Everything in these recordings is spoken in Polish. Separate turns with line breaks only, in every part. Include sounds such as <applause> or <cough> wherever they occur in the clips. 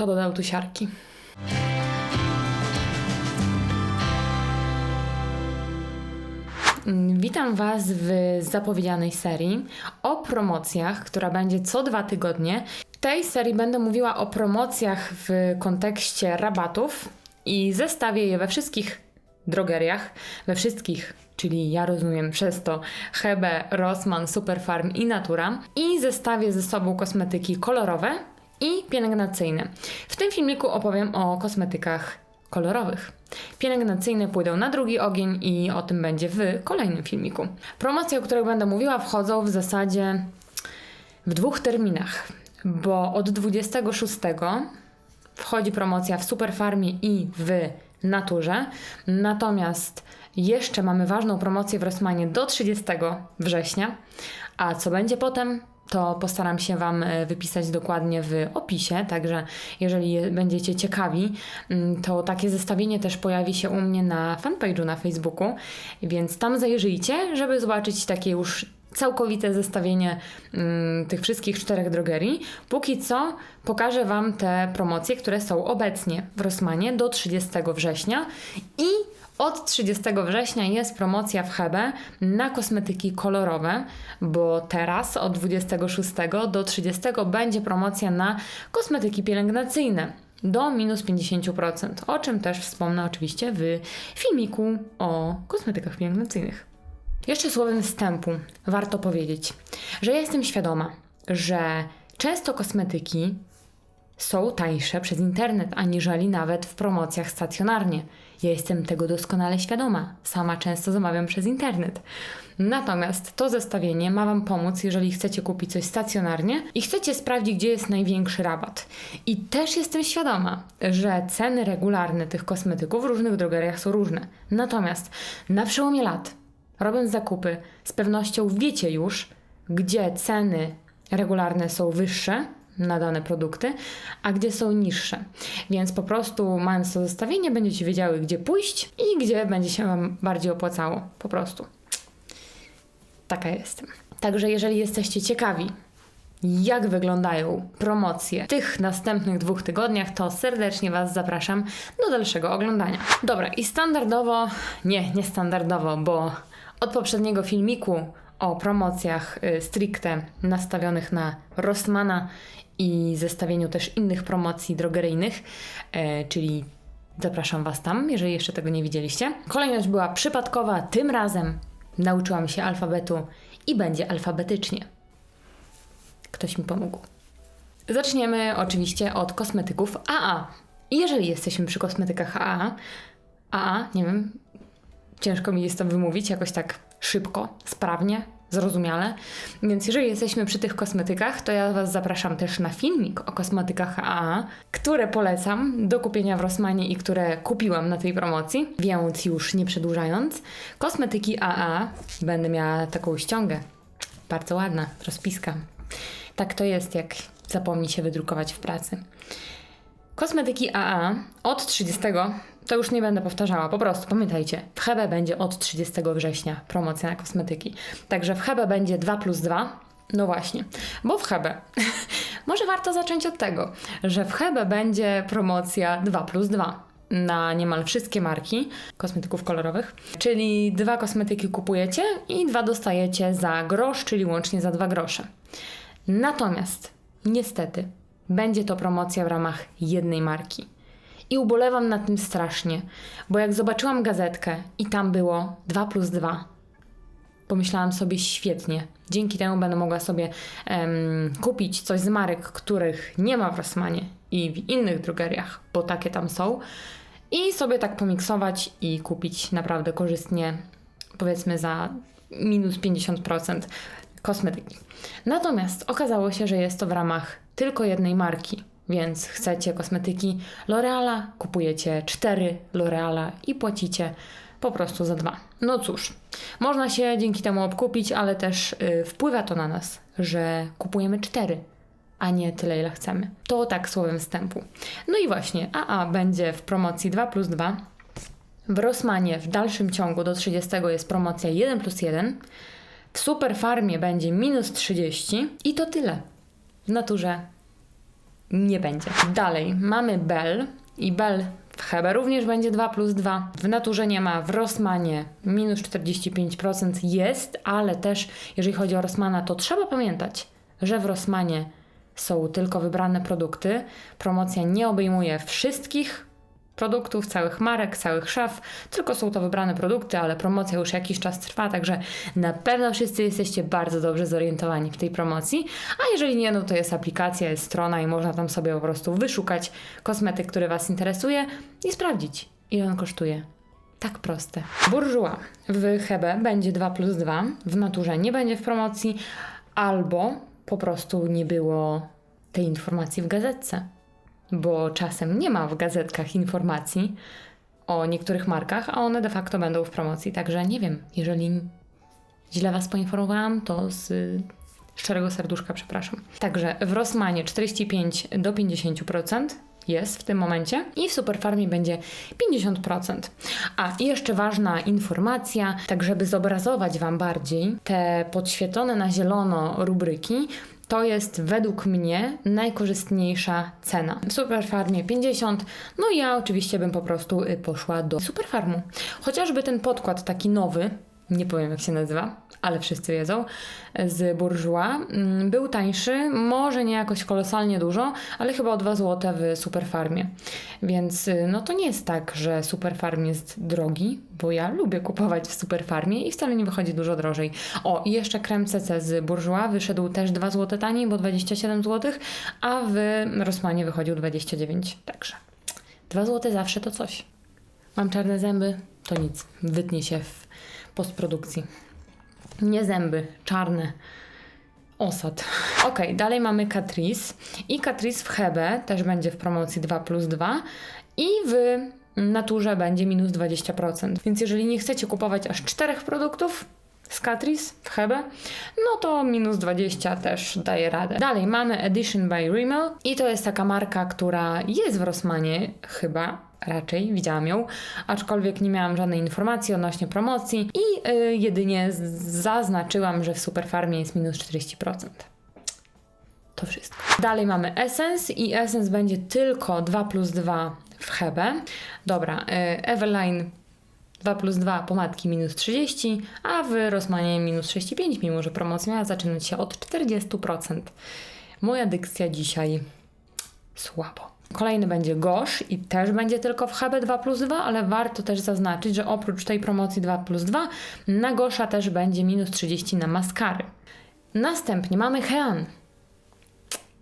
Kto dodał tu siarki? Mm, Witam Was w zapowiedzianej serii o promocjach, która będzie co dwa tygodnie. W tej serii będę mówiła o promocjach w kontekście rabatów i zestawię je we wszystkich drogeriach, we wszystkich, czyli ja rozumiem przez to Hebe, Rossmann, Superfarm i Natura i zestawię ze sobą kosmetyki kolorowe i pielęgnacyjne. W tym filmiku opowiem o kosmetykach kolorowych. Pielęgnacyjne pójdą na drugi ogień i o tym będzie w kolejnym filmiku. Promocje, o których będę mówiła, wchodzą w zasadzie w dwóch terminach, bo od 26 wchodzi promocja w Superfarmie i w Naturze, natomiast jeszcze mamy ważną promocję w Rossmanie do 30 września, a co będzie potem, to postaram się Wam e, wypisać dokładnie w opisie, także jeżeli je- będziecie ciekawi, mm, to takie zestawienie też pojawi się u mnie na fanpage'u na Facebooku, więc tam zajrzyjcie, żeby zobaczyć takie już całkowite zestawienie mm, tych wszystkich czterech drogerii. Póki co pokażę Wam te promocje, które są obecnie w Rossmanie do 30 września i od 30 września jest promocja w Hebe na kosmetyki kolorowe, bo teraz od 26 do 30 będzie promocja na kosmetyki pielęgnacyjne do minus 50%, o czym też wspomnę oczywiście w filmiku o kosmetykach pielęgnacyjnych. Jeszcze słowem wstępu warto powiedzieć, że ja jestem świadoma, że często kosmetyki są tańsze przez internet, aniżeli nawet w promocjach stacjonarnie. Ja jestem tego doskonale świadoma. Sama często zamawiam przez internet. Natomiast to zestawienie ma Wam pomóc, jeżeli chcecie kupić coś stacjonarnie i chcecie sprawdzić, gdzie jest największy rabat. I też jestem świadoma, że ceny regularne tych kosmetyków w różnych drogeriach są różne. Natomiast na przełomie lat, robiąc zakupy, z pewnością wiecie już, gdzie ceny regularne są wyższe na dane produkty, a gdzie są niższe. Więc po prostu mając to zestawienie, będziecie wiedziały, gdzie pójść i gdzie będzie się Wam bardziej opłacało. Po prostu. Taka jestem. Także jeżeli jesteście ciekawi, jak wyglądają promocje w tych następnych dwóch tygodniach, to serdecznie Was zapraszam do dalszego oglądania. Dobra, i standardowo, nie, nie standardowo, bo od poprzedniego filmiku o promocjach y, stricte nastawionych na Rossmana i zestawieniu też innych promocji drogeryjnych, e, czyli zapraszam Was tam, jeżeli jeszcze tego nie widzieliście. Kolejność była przypadkowa, tym razem nauczyłam się alfabetu i będzie alfabetycznie. Ktoś mi pomógł. Zaczniemy oczywiście od kosmetyków AA. Jeżeli jesteśmy przy kosmetykach AA, AA, nie wiem, ciężko mi jest to wymówić jakoś tak szybko, sprawnie, zrozumiale. Więc jeżeli jesteśmy przy tych kosmetykach, to ja Was zapraszam też na filmik o kosmetykach AA, które polecam do kupienia w Rossmanie i które kupiłam na tej promocji. Więc już nie przedłużając, kosmetyki AA będę miała taką ściągę. Bardzo ładna, rozpiska. Tak to jest, jak zapomni się wydrukować w pracy. Kosmetyki AA od 30, to już nie będę powtarzała, po prostu pamiętajcie, w Hebe będzie od 30 września promocja na kosmetyki. Także w Hebe będzie 2 plus 2. No właśnie, bo w Hebe, <laughs> może warto zacząć od tego, że w Hebe będzie promocja 2 plus 2 na niemal wszystkie marki kosmetyków kolorowych. Czyli dwa kosmetyki kupujecie i dwa dostajecie za grosz, czyli łącznie za dwa grosze. Natomiast niestety będzie to promocja w ramach jednej marki. I ubolewam nad tym strasznie, bo jak zobaczyłam gazetkę i tam było 2 plus 2, pomyślałam sobie świetnie. Dzięki temu będę mogła sobie em, kupić coś z marek, których nie ma w Rossmanie i w innych drogeriach, bo takie tam są. I sobie tak pomiksować i kupić naprawdę korzystnie, powiedzmy za minus 50% kosmetyki. Natomiast okazało się, że jest to w ramach tylko jednej marki. Więc chcecie kosmetyki L'Oreala, kupujecie cztery L'Oreala i płacicie po prostu za dwa. No cóż, można się dzięki temu obkupić, ale też y, wpływa to na nas, że kupujemy cztery, a nie tyle, ile chcemy. To tak słowem wstępu. No i właśnie, AA będzie w promocji 2 plus 2. W Rossmanie w dalszym ciągu do 30 jest promocja 1 plus 1. W Superfarmie będzie minus 30 i to tyle. W naturze nie będzie. Dalej, mamy Bell i Bell w Hebe również będzie 2 plus 2. W naturze nie ma, w Rossmanie minus 45% jest, ale też jeżeli chodzi o Rossmana, to trzeba pamiętać, że w Rossmanie są tylko wybrane produkty. Promocja nie obejmuje wszystkich produktów, całych marek, całych szaf, tylko są to wybrane produkty, ale promocja już jakiś czas trwa, także na pewno wszyscy jesteście bardzo dobrze zorientowani w tej promocji. A jeżeli nie, no to jest aplikacja, jest strona i można tam sobie po prostu wyszukać kosmetyk, który Was interesuje i sprawdzić, ile on kosztuje. Tak proste. Bourjois w Hebe będzie 2 plus 2, w naturze nie będzie w promocji, albo po prostu nie było tej informacji w gazetce bo czasem nie ma w gazetkach informacji o niektórych markach, a one de facto będą w promocji. Także nie wiem, jeżeli źle Was poinformowałam, to z szczerego serduszka przepraszam. Także w Rossmanie 45 do 50% jest w tym momencie i w Superfarmie będzie 50%. A jeszcze ważna informacja, tak żeby zobrazować Wam bardziej te podświetlone na zielono rubryki, to jest według mnie najkorzystniejsza cena. W Superfarmie 50, no i ja oczywiście bym po prostu y, poszła do Superfarmu. Chociażby ten podkład taki nowy, nie powiem jak się nazywa, ale wszyscy wiedzą, z Bourjois. mm, Był tańszy, może nie jakoś kolosalnie dużo, ale chyba o 2 zł w Superfarmie. Więc y, no to nie jest tak, że Superfarm jest drogi, bo ja lubię kupować w Superfarmie i wcale nie wychodzi dużo drożej. O, i jeszcze krem CC z Bourjois wyszedł też 2 zł taniej, bo 27 zł, a w Rossmanie wychodził 29. Także 2 zł zawsze to coś. Mam czarne zęby, to nic, wytnie się w postprodukcji. Nie zęby, czarne. Osad. Ok, dalej mamy Catrice. I Catrice w Hebe też będzie w promocji 2 plus 2 i w naturze będzie minus 20%. Więc jeżeli nie chcecie kupować aż czterech produktów z Catrice w Hebe, no to minus 20 też daje radę. Dalej mamy Edition by Rimmel i to jest taka marka, która jest w Rossmanie chyba, raczej widziałam ją, aczkolwiek nie miałam żadnej informacji odnośnie promocji i y, jedynie zaznaczyłam, że w Superfarmie jest minus 40%. To wszystko. Dalej mamy Essence i Essence będzie tylko 2 plus 2 w Hebe. Dobra, y, Eveline 2 plus 2 pomadki minus 30, a w Rossmanie minus 65, mimo że promocja miała zaczynać się od 40%. Moja dykcja dzisiaj słabo. Kolejny będzie Gosh i też będzie tylko w HB 2 plus 2, ale warto też zaznaczyć, że oprócz tej promocji 2 plus 2 na Gosha też będzie minus 30 na maskary. Następnie mamy Hean.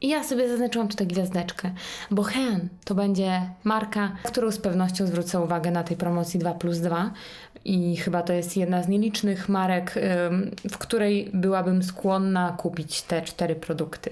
I ja sobie zaznaczyłam tutaj gwiazdeczkę, bo Hen to będzie marka, którą z pewnością zwrócę uwagę na tej promocji 2 plus 2 i chyba to jest jedna z nielicznych marek, w której byłabym skłonna kupić te cztery produkty.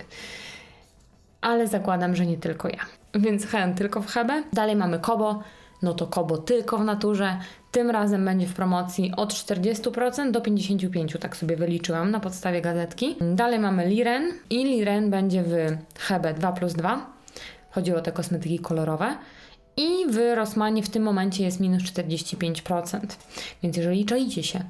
Ale zakładam, że nie tylko ja. Więc Hen tylko w Hebe. Dalej mamy Kobo, no to Kobo tylko w naturze. Tym razem będzie w promocji od 40% do 55%, tak sobie wyliczyłam na podstawie gazetki. Dalej mamy Liren i Liren będzie w Hebe 2 plus 2. Chodzi o te kosmetyki kolorowe. I w Rossmanie w tym momencie jest minus 45%. Więc jeżeli czaicie się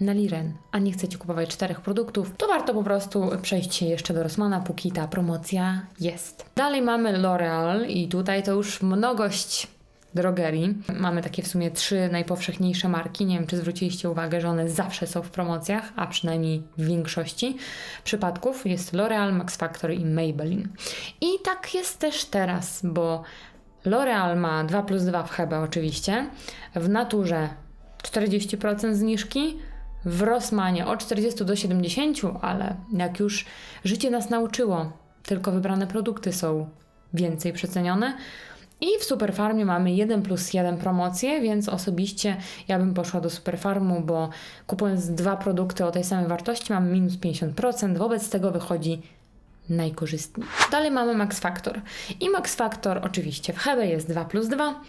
na Liren, a nie chcecie kupować czterech produktów, to warto po prostu przejść się jeszcze do Rossmana, póki ta promocja jest. Dalej mamy L'Oreal i tutaj to już mnogość drogerii. Mamy takie w sumie trzy najpowszechniejsze marki. Nie wiem, czy zwróciliście uwagę, że one zawsze są w promocjach, a przynajmniej w większości przypadków. Jest L'Oreal, Max Factor i Maybelline. I tak jest też teraz, bo L'Oreal ma 2 plus 2 w Hebe oczywiście, w naturze 40% zniżki, w Rossmanie od 40 do 70, ale jak już życie nas nauczyło, tylko wybrane produkty są więcej przecenione. I w Superfarmie mamy 1 plus 1 promocję, więc osobiście ja bym poszła do Superfarmu, bo kupując dwa produkty o tej samej wartości mamy minus 50%, wobec tego wychodzi najkorzystniej. Dalej mamy Max Factor. I Max Factor oczywiście w Hebe jest 2 plus 2.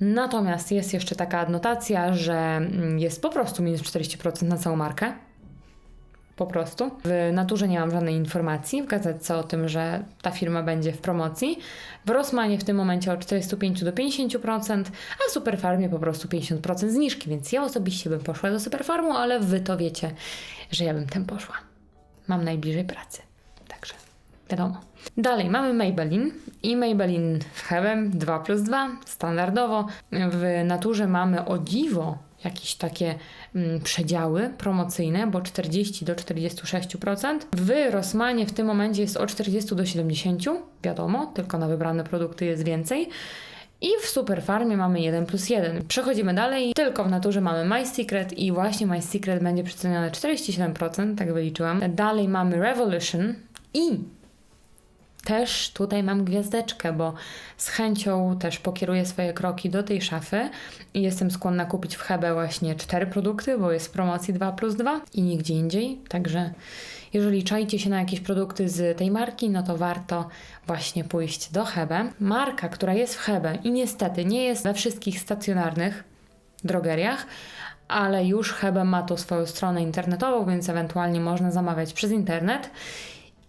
Natomiast jest jeszcze taka adnotacja, że mm, jest po prostu minus 40% na całą markę. Po prostu. W naturze nie mam żadnej informacji w gazetce o tym, że ta firma będzie w promocji. W Rossmanie w tym momencie od 45 do 50%, a Superfarmie po prostu 50% zniżki, więc ja osobiście bym poszła do Superfarmu, ale wy to wiecie, że ja bym tam poszła. Mam najbliżej pracy. Także wiadomo. Dalej mamy Maybelline i Maybelline w Hebem 2 plus 2, standardowo. W naturze mamy o dziwo jakieś takie mm, przedziały promocyjne, bo 40 do 46%. W Rossmanie w tym momencie jest od 40 do 70, wiadomo, tylko na wybrane produkty jest więcej. I w Superfarmie mamy 1 plus 1. Przechodzimy dalej. Tylko w naturze mamy My Secret i właśnie My Secret będzie przecenione 47%, tak wyliczyłam. Dalej mamy Revolution i też tutaj mam gwiazdeczkę, bo z chęcią też pokieruję swoje kroki do tej szafy i jestem skłonna kupić w Hebe właśnie cztery produkty, bo jest w promocji 2 plus 2 i nigdzie indziej. Także jeżeli czajcie się na jakieś produkty z tej marki, no to warto właśnie pójść do Hebe. Marka, która jest w Hebe i niestety nie jest we wszystkich stacjonarnych drogeriach, ale już Hebe ma tu swoją stronę internetową, więc ewentualnie można zamawiać przez internet.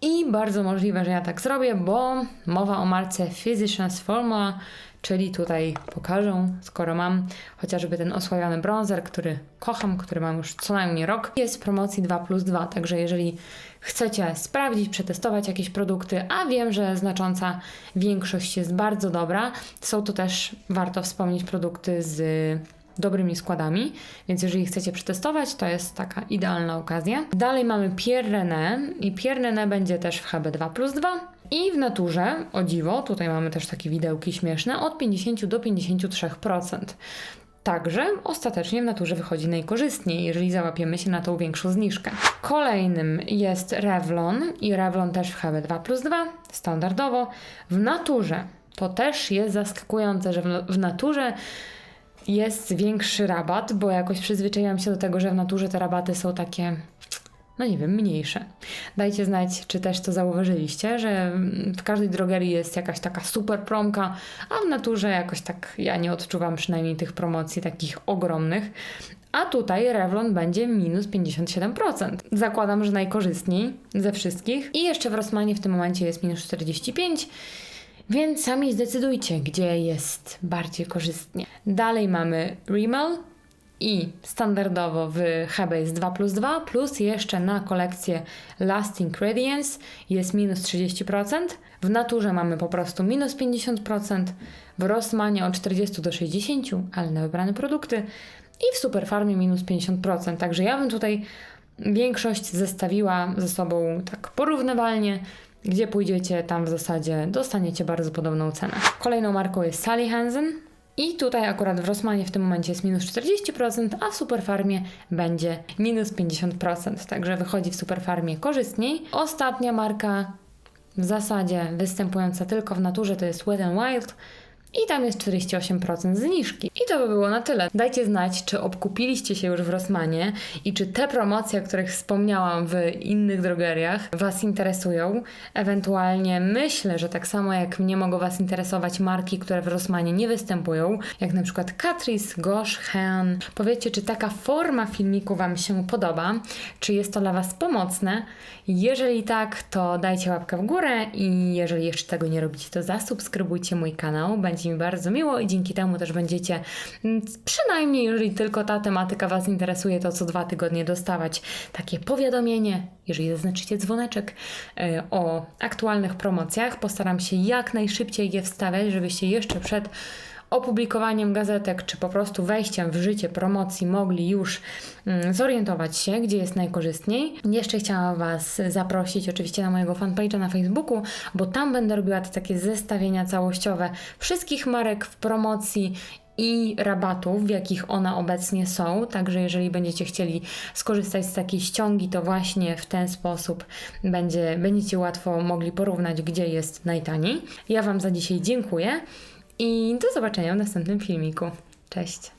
I bardzo możliwe, że ja tak zrobię, bo mowa o marce Physicians Formula, czyli tutaj pokażę, skoro mam chociażby ten osławiony bronzer, który kocham, który mam już co najmniej rok, jest w promocji 2 plus 2, także jeżeli chcecie sprawdzić, przetestować jakieś produkty, a wiem, że znacząca większość jest bardzo dobra, są to też, warto wspomnieć, produkty z dobrymi składami, więc jeżeli chcecie przetestować, to jest taka idealna okazja. Dalej mamy Pierre i Pierre będzie też w HB2 plus 2 i w naturze, o dziwo, tutaj mamy też takie widełki śmieszne, od 50 do 53%. Także ostatecznie w naturze wychodzi najkorzystniej, jeżeli załapiemy się na tą większą zniżkę. Kolejnym jest Revlon i Revlon też w HB2 plus 2, standardowo. W naturze to też jest zaskakujące, że w naturze jest większy rabat, bo jakoś przyzwyczaiłam się do tego, że w naturze te rabaty są takie, no nie wiem, mniejsze. Dajcie znać, czy też to zauważyliście, że w każdej drogerii jest jakaś taka super promka, a w naturze jakoś tak ja nie odczuwam przynajmniej tych promocji takich ogromnych. A tutaj Revlon będzie minus 57%. Zakładam, że najkorzystniej ze wszystkich. I jeszcze w Rossmanie w tym momencie jest minus 45%. Więc sami zdecydujcie, gdzie jest bardziej korzystnie. Dalej mamy Rimmel i standardowo w HB jest 2 plus 2, plus jeszcze na kolekcję Lasting Radiance jest minus 30%. W naturze mamy po prostu minus 50%, w Rossmanie od 40 do 60, ale na wybrane produkty i w Superfarmie minus 50%. Także ja bym tutaj większość zestawiła ze sobą tak porównywalnie, gdzie pójdziecie, tam w zasadzie dostaniecie bardzo podobną cenę. Kolejną marką jest Sally Hansen. I tutaj akurat w Rossmanie w tym momencie jest minus 40%, a w Superfarmie będzie minus 50%. Także wychodzi w Superfarmie korzystniej. Ostatnia marka w zasadzie występująca tylko w naturze to jest Wet n Wild i tam jest 48% zniżki. I to by było na tyle. Dajcie znać, czy obkupiliście się już w Rossmanie i czy te promocje, o których wspomniałam w innych drogeriach, Was interesują. Ewentualnie myślę, że tak samo jak mnie mogą Was interesować marki, które w Rossmanie nie występują, jak na przykład Catrice, Gosh, Han. Powiedzcie, czy taka forma filmiku Wam się podoba, czy jest to dla Was pomocne. Jeżeli tak, to dajcie łapkę w górę i jeżeli jeszcze tego nie robicie, to zasubskrybujcie mój kanał. Będzie będzie mi bardzo miło i dzięki temu też będziecie, mm, przynajmniej jeżeli tylko ta tematyka Was interesuje, to co dwa tygodnie dostawać takie powiadomienie, jeżeli zaznaczycie dzwoneczek e, o aktualnych promocjach. Postaram się jak najszybciej je wstawiać, żebyście jeszcze przed opublikowaniem gazetek, czy po prostu wejściem w życie promocji mogli już mm, zorientować się, gdzie jest najkorzystniej. Jeszcze chciałam Was zaprosić oczywiście na mojego fanpage'a na Facebooku, bo tam będę robiła te takie zestawienia całościowe wszystkich marek w promocji i rabatów, w jakich one obecnie są. Także jeżeli będziecie chcieli skorzystać z takiej ściągi, to właśnie w ten sposób będzie, będziecie łatwo mogli porównać, gdzie jest najtaniej. Ja Wam za dzisiaj dziękuję i do zobaczenia w następnym filmiku. Cześć!